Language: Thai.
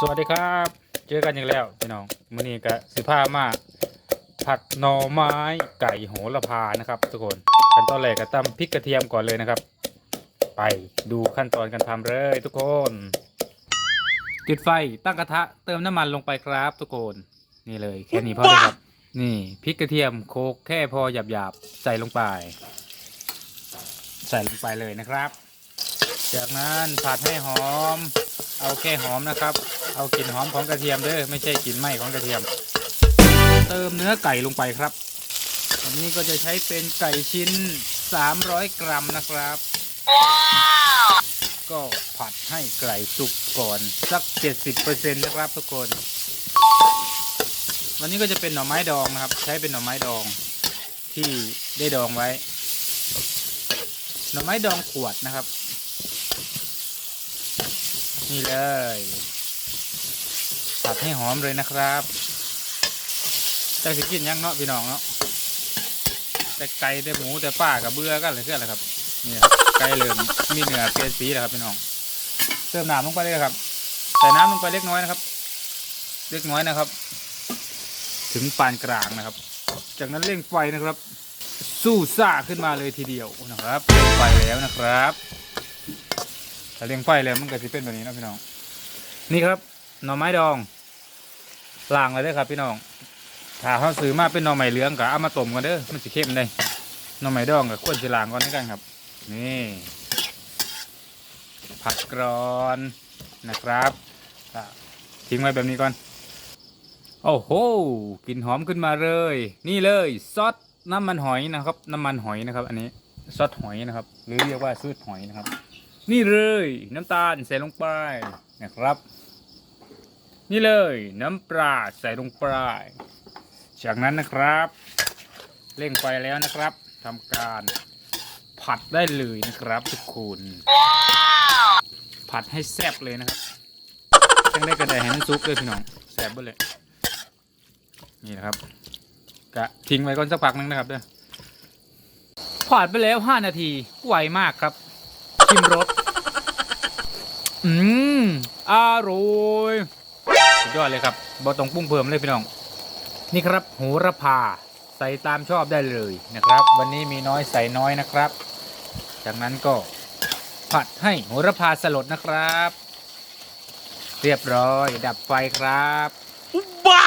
สวัสดีครับ เจอกันอีกแล้วพี่น้องมื้อนี้ก็สิพามาผัดหน่อไม้ไก่โหระพานะครับ ทุกคนขั้นตอนแรกก็ตำพริกกระเทียมก่อนเลยนะครับ ไปดูขั้นตอนการทำเลยทุกคน จุดไฟตั้งกระทะเติมน้ำมันลงไปครับทุกคน นี่เลยแค่นี้พอเลยครับ นี่พริกกระเทียมโคกแค่พอหยาบๆ ใส่ลงไป ใส่ลงไปเลยนะครับ จากนั้นผัดให้หอม เอาแค่หอมนะครับ เอากลิ่นหอมของกระเทียมเด้อไม่ใช่กลิ่นไหม้ของกระเทียม เติมเนื้อไก่ลงไปครับอันนี้ก็จะใช้เป็นไก่ชิ้น 300 กรัมนะครับ ก็ผัดให้ไก่สุกก่อนสัก 70%นะครับทุกคน วันนี้ก็จะเป็นหน่อไม้ดองนะครับ ใช้เป็นหน่อไม้ดองที่ได้ดองไว้ หน่อไม้ดองขวดนะครับ นี่เลยผัดให้หอมเลยนะครับแต่สิกินยังเนาะพี่น้องเนาะแต่ไก่แต่หมูแต่ป้ากับเบื่อกันเลยเพื่อนแหละครับนี่ครับไก่เลืองมีเนื้อเปลี่ยนสีแล้วครับพี่น้องเติมน้ำลงไปเลยครับใส่น้ำลงไปเล็กน้อยนะครับ เล็กน้อยนะครับ ถึงปานกลางนะครับ จากนั้นเร่งไฟนะครับ สู้ซ่าขึ้นมาเลยทีเดียวนะครับเร่งไฟแล้วนะครับ ถ้าเลี้ยงไฟแล้วมันก็จะเป็นแบบนี้นะพี่น้อง นี่ครับหน่อไม้ดองล้างเลยเด้อครับพี่น้อง ถ้าเขาซื้อมาเป็นหน่อไม้เหลืองก็เอามาต้มกันเด้อ มันจะเข้มได้หน่อไม้ดองกับควรจะล้างก่อนด้วยกันครับ นี่ผัดกรอนนะครับทิ้งไว้แบบนี้ก่อน โอ้โหกลิ่นหอมขึ้นมาเลย นี่เลยซอสน้ำมันหอยนะครับ น้ำมันหอยนะครับ อันนี้ซอสหอยนะครับ หรือเรียกว่าซูดหอยนะครับ นี่เลยน้ำตาลใส่ลงไปนะครับ นี่เลยน้ำปลาใส่ลงไปจากนั้นนะครับเร่งไฟแล้วนะครับทำการผัดได้เลยนะครับทุกคนผัดให้แซ่บเลยนะครับจังได้กระไดให้มันซุกเลยพี่น้องแซ่บเลยนี่นะครับกะทิ้งไว้ก่อนสักพักนึงนะครับเด้อผ่านไปแล้ว 5 นาทีไวมากครับชิมรส อืมอร่อยสุดยอดเลยครับบอต้องปรุงเพิ่มเลยพี่น้อง นี่ครับโหระพาใส่ตามชอบได้เลยนะครับ วันนี้มีน้อยใส่น้อยนะครับ จากนั้นก็ผัดให้โหระพาสลดนะครับ เรียบร้อยดับไฟครับบ้า